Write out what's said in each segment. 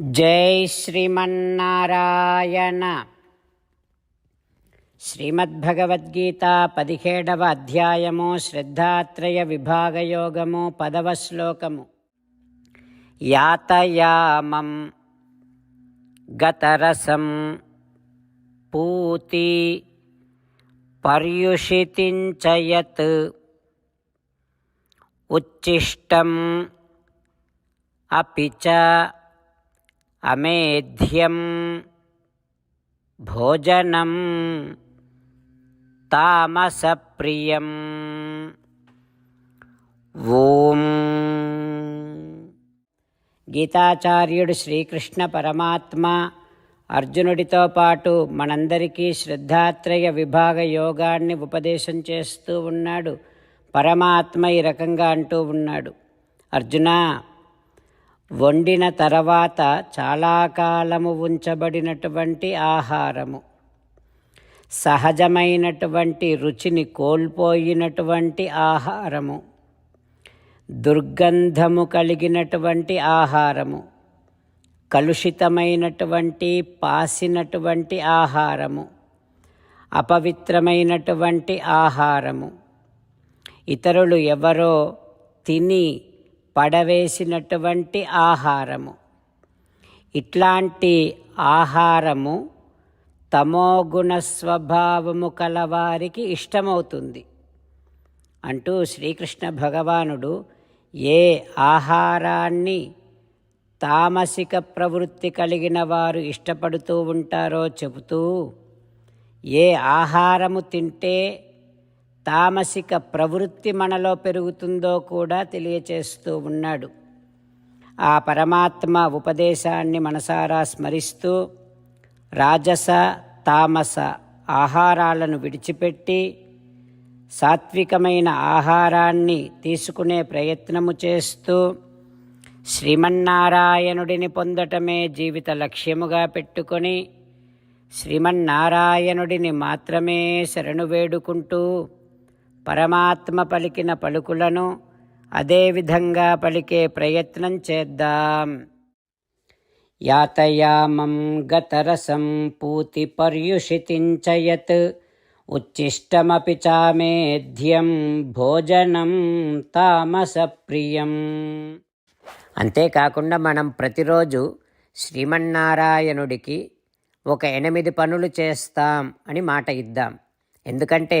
జై శ్రీమన్నారాయణ. శ్రీమద్భగవద్గీత పదిహేడవ అధ్యాయము శ్రద్ధాత్రయ విభాగయోగము పదవ శ్లోకము. యాతయామం గతరసం పూతి పర్యుషితించయత్ ఉచ్చిష్టం అపిచ అమేధ్యం భోజనం తామసప్రియం. ఓం. గీతాచార్యుడు శ్రీకృష్ణ పరమాత్మ అర్జునుడితో పాటు మనందరికీ శ్రద్ధాత్రయ విభాగ యోగాన్ని ఉపదేశం చేస్తూ ఉన్నాడు. పరమాత్మ ఈ రకంగా అంటూ ఉన్నాడు. అర్జునా వండిన తర్వాత చాలా కాలము ఉంచబడినటువంటి ఆహారము. సహజమైనటువంటి రుచిని కోల్పోయినటువంటి ఆహారము. దుర్గంధము కలిగినటువంటి ఆహారము. కలుషితమైనటువంటి పాసినటువంటి ఆహారము. అపవిత్రమైనటువంటి ఆహారము. ఇతరులు ఎవరో తిని పడవేసినటువంటి ఆహారము. ఇట్లాంటి ఆహారము తమోగుణ స్వభావము కలవారికి ఇష్టమవుతుంది. అంటూ శ్రీకృష్ణ భగవానుడు ఏ ఆహారాన్ని తామసిక ప్రవృత్తి కలిగిన వారు ఇష్టపడుతూ ఉంటారో చెబుతూ ఏ ఆహారము తింటే తామసిక ప్రవృత్తి మనలో పెరుగుతుందో కూడా తెలియచేస్తూ ఉన్నాడు. ఆ పరమాత్మ ఉపదేశాన్ని మనసారా స్మరిస్తూ రాజస తామస ఆహారాలను విడిచిపెట్టి సాత్వికమైన ఆహారాన్ని తీసుకునే ప్రయత్నము చేస్తూ శ్రీమన్నారాయణుడిని పొందటమే జీవిత లక్ష్యముగా పెట్టుకొని శ్రీమన్నారాయణుడిని మాత్రమే శరణు వేడుకుంటూ పరమాత్మ పలికిన పలుకులను అదేవిధంగా పలికే ప్రయత్నం చేద్దాం. యాతయామం గతరసం పూతి పర్యుషితించయత్ ఉచ్ఛిష్టమపి చామేధ్యం భోజనం తామసప్రియం. అంతేకాకుండా మనం ప్రతిరోజు శ్రీమన్నారాయణుడికి ఒక ఎనిమిది పనులు చేస్తాం అని మాట ఇద్దాం. ఎందుకంటే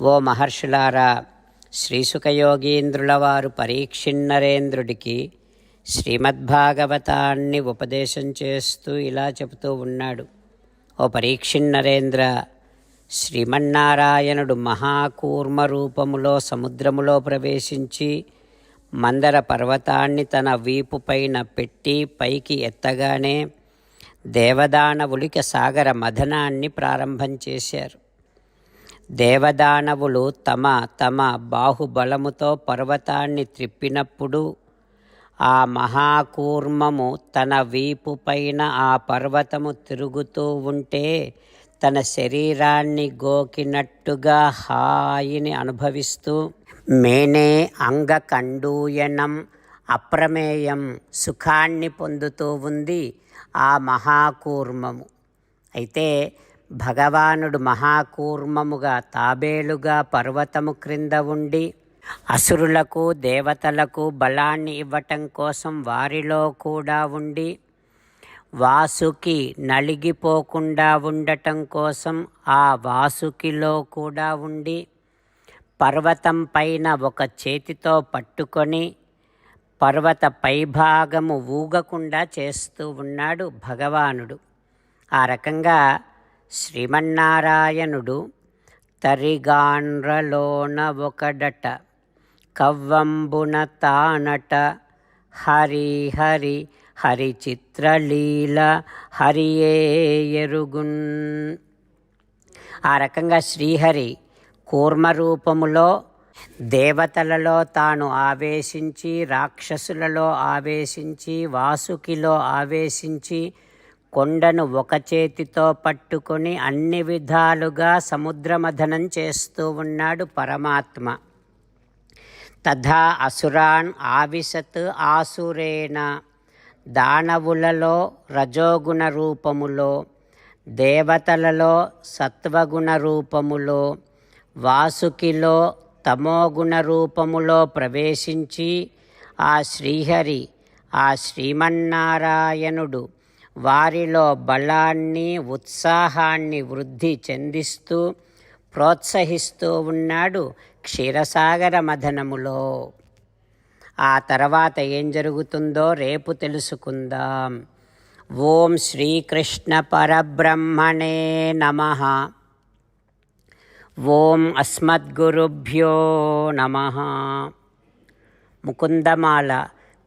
ఓ మహర్షులారా శ్రీసుఖయోగీంద్రుల వారు పరీక్షిన్నరేంద్రుడికి శ్రీమద్భాగవతాన్ని ఉపదేశం చేస్తూ ఇలా చెబుతూ ఉన్నాడు. ఓ పరీక్షిన్నరేంద్ర శ్రీమన్నారాయణుడు మహాకూర్మ రూపములో సముద్రములో ప్రవేశించి మందర పర్వతాన్ని తన వీపు పైన పెట్టి పైకి ఎత్తగానే దేవదానవులిక సాగర మథనాన్ని ప్రారంభం చేశారు. దేవదానవులు తమ తమ బాహుబలముతో పర్వతాన్ని త్రిప్పినప్పుడు ఆ మహాకూర్మము తన వీపు పైన ఆ పర్వతము తిరుగుతూ ఉంటే తన శరీరాన్ని గోకినట్టుగా హాయిని అనుభవిస్తూ మేనే అంగకండూయనం అప్రమేయం సుఖాన్ని పొందుతూ ఉంది ఆ మహాకూర్మము. అయితే భగవానుడు మహాకూర్మముగా తాబేలుగా పర్వతము క్రింద ఉండి అసురులకు దేవతలకు బలాన్ని ఇవ్వటం కోసం వారిలో కూడా ఉండి వాసుకి నలిగిపోకుండా ఉండటం కోసం ఆ వాసుకిలో కూడా ఉండి పర్వతం పైన ఒక చేతితో పట్టుకొని పర్వత పైభాగము ఊగకుండా చేస్తూ ఉన్నాడు భగవానుడు. ఆ రకంగా శ్రీమన్నారాయణుడు తరిగాండ్రలోన ఒకడట కవ్వంబున తానట హరి హరి హరి చిత్రలీల హరియే ఎరుగున్. ఆ రకంగా శ్రీహరి కూర్మరూపములో దేవతలలో తాను ఆవేశించి రాక్షసులలో ఆవేశించి వాసుకిలో ఆవేశించి కొండను ఒక చేతితో పట్టుకొని అన్ని విధాలుగా సముద్రమథనం చేస్తూ ఉన్నాడు పరమాత్మ. తథా అసురాన్ ఆవిశత్ ఆసురేణ. దానవులలో రజోగుణ రూపములో దేవతలలో సత్వగుణ రూపములో వాసుకిలో తమోగుణ రూపములో ప్రవేశించి ఆ శ్రీహరి ఆ శ్రీమన్నారాయణుడు వారిలో బలాన్ని ఉత్సాహాన్ని వృద్ధి చెందిస్తూ ప్రోత్సహిస్తూ ఉన్నాడు క్షీరసాగర మథనములో ఆ తర్వాత ఏం జరుగుతుందో రేపు తెలుసుకుందాం. ఓం శ్రీకృష్ణ పరబ్రహ్మణే నమ. ఓం అస్మద్గురుభ్యో నమ. ముకుందమాల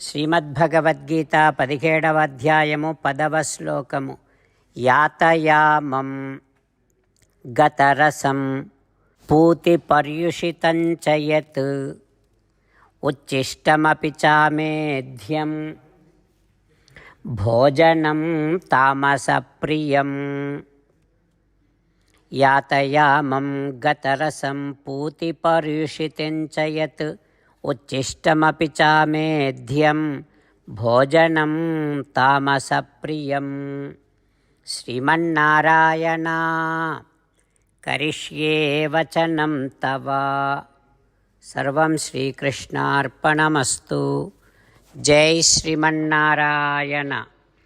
శ్రీమద్భగవద్గీత పదిహేడవ అధ్యాయము పదవ శ్లోకము యాతయామం గతరసం పూతిపర్యుషితం చ యత్. చామేధ్యం భోజనం తామసప్రియం. యాతయామం గతరసం పూతిపర్యుషితం చ ఉచ్ఛిష్టమపి చామేధ్యం భోజనం తామసప్రియం. శ్రీమన్నారాయణ కరిష్యే వచనం తవ. సర్వం శ్రీకృష్ణార్పణమస్తు. జై శ్రీమన్నారాయణ.